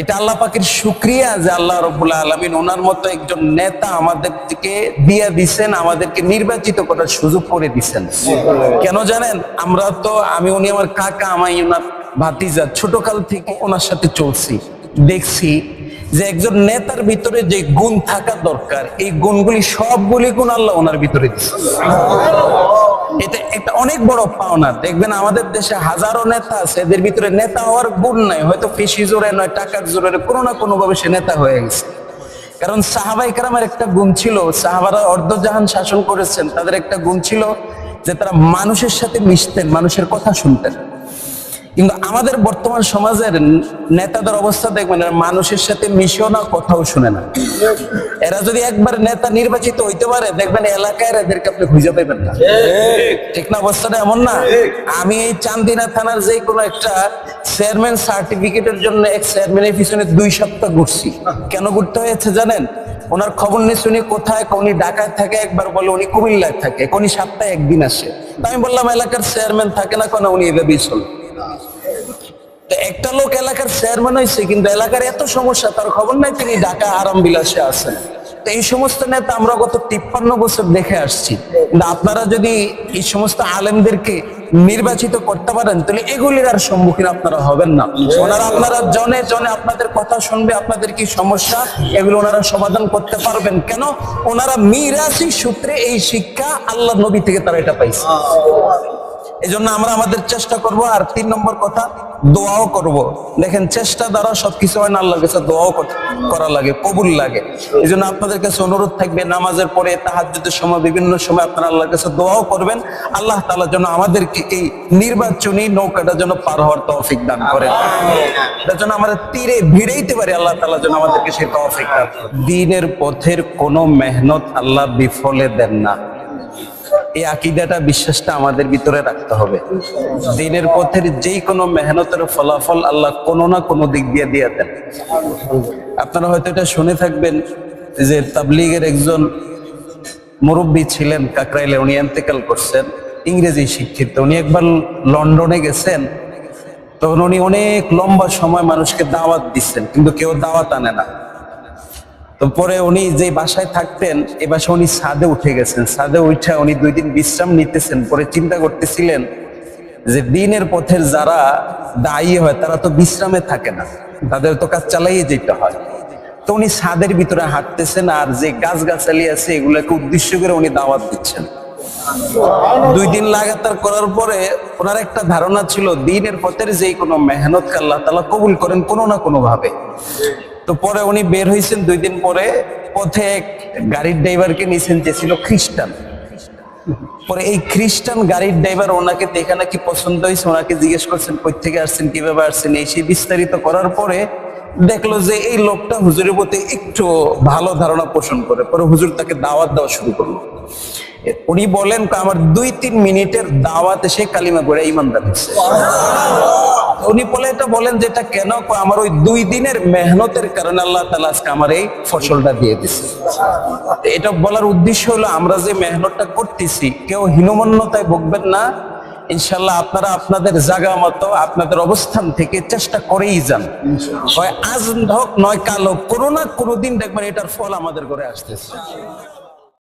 এটা আল্লাহ পাকের শুক্রিয়া যে আল্লাহ রবুল্লাহ আলমিন ওনার মতো একজন নেতা আমাদেরকে দিয়ে দিছেন, আমাদেরকে নির্বাচিত করার সুযোগ করে দিছেন। কেন জানেন? আমরা তো, আমি, উনি আমার কাকা আমাই ওনার ভাতিজা, ছোটকাল থেকে ওনার সাথে চলছি। দেখছি যে একজন নেতার ভিতরে যে গুণ থাকা দরকার, এই গুণগুলি সবগুলি গুণ আল্লাহ ওনার ভিতরে দিচ্ছে এটা একটা অনেক বড় পাওনা। দেখবেন আমাদের দেশে হাজারো নেতা আছে, এদের ভিতরে নেতা হওয়ার গুণ নাই। হয়তো পেশি জোরে নয়, টাকার জোরে কোনো না কোনো ভাবে সে নেতা হয়ে গেছে। কারণ সাহাবাই কারামের একটা গুণ ছিল, সাহাবারা অর্ধজাহান শাসন করেছেন, তাদের একটা গুণ ছিল যে তারা মানুষের সাথে মিশতেন, মানুষের কথা শুনতেন। কিন্তু আমাদের বর্তমান সমাজের নেতাদের অবস্থা দেখবেন মানুষের সাথে মিশেও না, কথাও শুনে না। এরা যদি একবার নেতা নির্বাচিত হইতে পারে, দেখবেন এলাকায় এদেরকে আপনি খুঁজে পাইবেন না। ঠিক না, অবস্থাটা এমন না। আমি এই চান্দিনা থানার যে কোনো একটা চেয়ারম্যান সার্টিফিকেটের জন্য এক চেয়ারম্যানের পিছনে দুই সপ্তাহ ঘুরছি। কেন ঘুরতে হয়েছে জানেন? ওনার খবর নিয়ে শুনি কোথায় উনি ঢাকায় থাকে, একবার বলে উনি কুমিল্লায় থাকে উনি সপ্তাহে একদিন আসে। আমি বললাম, এলাকার চেয়ারম্যান থাকে না, কেন উনি এভাবেই চলে? একটা লোক এলাকার চেয়ারম্যান হয়েছে কিন্তু এলাকার এত সমস্যা, তার খবর নাই তিনি ঢাকা আরাম বিলাসে আছেন তো এই সমস্ত নেতা আমরা গত তিপ্পান্ন বছর দেখে আসছি। আপনারা যদি এই সমস্ত আলেমদেরকে নির্বাচিত করতে পারেন, তাহলে এগুলির আর সম্মুখীন আপনারা হবেন না। ওনারা আপনারা জনে জনে আপনাদের কথা শুনবে, আপনাদের কি সমস্যা? এগুলো ওনারা সমাধান করতে পারবেন। কেন? ওনারা মিরাসি সূত্রে এই শিক্ষা আল্লাহ নবী থেকে তারা এটা পাইছে। এই জন্য আমরা আমাদের চেষ্টা করব আর তিন নম্বর কথা দোয়াও করব। দেখেন চেষ্টা দ্বারা সবকিছু হয় না আল্লাহর কাছে দোয়াও করা লাগে কবুল লাগে। এই জন্য আপনাদের কাছে অনুরোধ থাকবে নামাজের পরে তাহাজ্জুদের সময় বিভিন্ন সময় আপনারা আল্লাহর কাছে দোয়াও করবেন। আল্লাহ তালা যেন আমাদেরকে এই নির্বাচনী নৌকাটা যেন পার হওয়ার তৌফিক দান করেন। এটার জন্য আমরা তীরে ভিড়াইতে পারি আল্লাহ তালা যেন আমাদেরকে সেই তৌফিক দান দিনের পথের কোনো মেহনত আল্লাহ বিফলে দেন না। এই আকিদাটা, বিশ্বাসটা আমাদের ভিতরে রাখতে হবে। দিনের পথের যেই কোনো মেহনতের ফলাফল আল্লাহ কোনো না কোনো দিক দিয়ে দিয়ে দেন। আপনারা হয়তো এটা শুনে থাকবেন যে তাবলিগের একজন মুরব্বী ছিলেন, কাকরাইলে উনি এন্তেকাল করছেন, ইংরেজি শিক্ষিত। উনি একবার লন্ডনে গেছেন, তখন উনি অনেক লম্বা সময় মানুষকে দাওয়াত দিচ্ছেন, কিন্তু কেউ দাওয়াত আনে না। পরে উনি যে বাসায় থাকতেন, এ বাসায় উনি ছাদে উঠে গেছেন। ছাদে উঠে উনি দুই দিন বিশ্রাম নিতেছেন, পরে চিন্তা করতেছিলেন যে দিনের পথের যারা দায়ী হয়, তারা তো বিশ্রামে থাকে না, তাদের তো কাজ চালাইয়ে যেতে হয়। তো উনি ছাদের ভিতরে হাঁটতেছেন আর যে গাছ গাছালি আছে, এগুলোকে উদ্দেশ্য করে উনি দাওয়াত দিচ্ছেন। দুই দিন লাগাতার করার পরে ওনার একটা ধারণা ছিল, দিনের পথের যে কোনো মেহনত আল্লাহ তালা কবুল করেন কোনো না কোনো ভাবে তো পরে উনি বের হয়েছেন দুই দিন পরে। পথে এক গাড়ির ড্রাইভারকে নিয়েছেন যে ছিল খ্রিস্টান। পরে এই খ্রিস্টান গাড়ির ড্রাইভার ওনাকে দেখে নাকি পছন্দ হয়েছে ওনাকে জিজ্ঞেস করছেন, কই থেকে আসছেন, কীভাবে আসছেন? এই সেই বিস্তারিত করার পরে দেখল যে এই লোকটা হুজুরের প্রতি একটু ভালো ধারণা পোষণ করে। পরে হুজুর তাকে দাওয়াত দেওয়া শুরু করল। উনি বলেন আমার দুই তিন মিনিটের দাওয়াতে সে কালিমা করে ইমানদার হয়েছে উনি বলে এটা বলেন যে এটা কেন আমার ওই দুই দিনের মেহনতের কারণে আল্লাহ তালা আজকে আমার এই ফসলটা দিয়ে দিছে। এটা বলার উদ্দেশ্য হলো আমরা যে মেহনতটা করতেছি কেউ হীনমন্যতায় ভুগবেন না। ইনশাল্লাহ আপনারা আপনাদের জায়গা মতো আপনাদের অবস্থান থেকে চেষ্টা করেই যান। হয় আজ হোক নয় কাল হোক কোনো না কোনো দিন দেখবেন এটার ফল আমাদের ঘরে আসতেছে।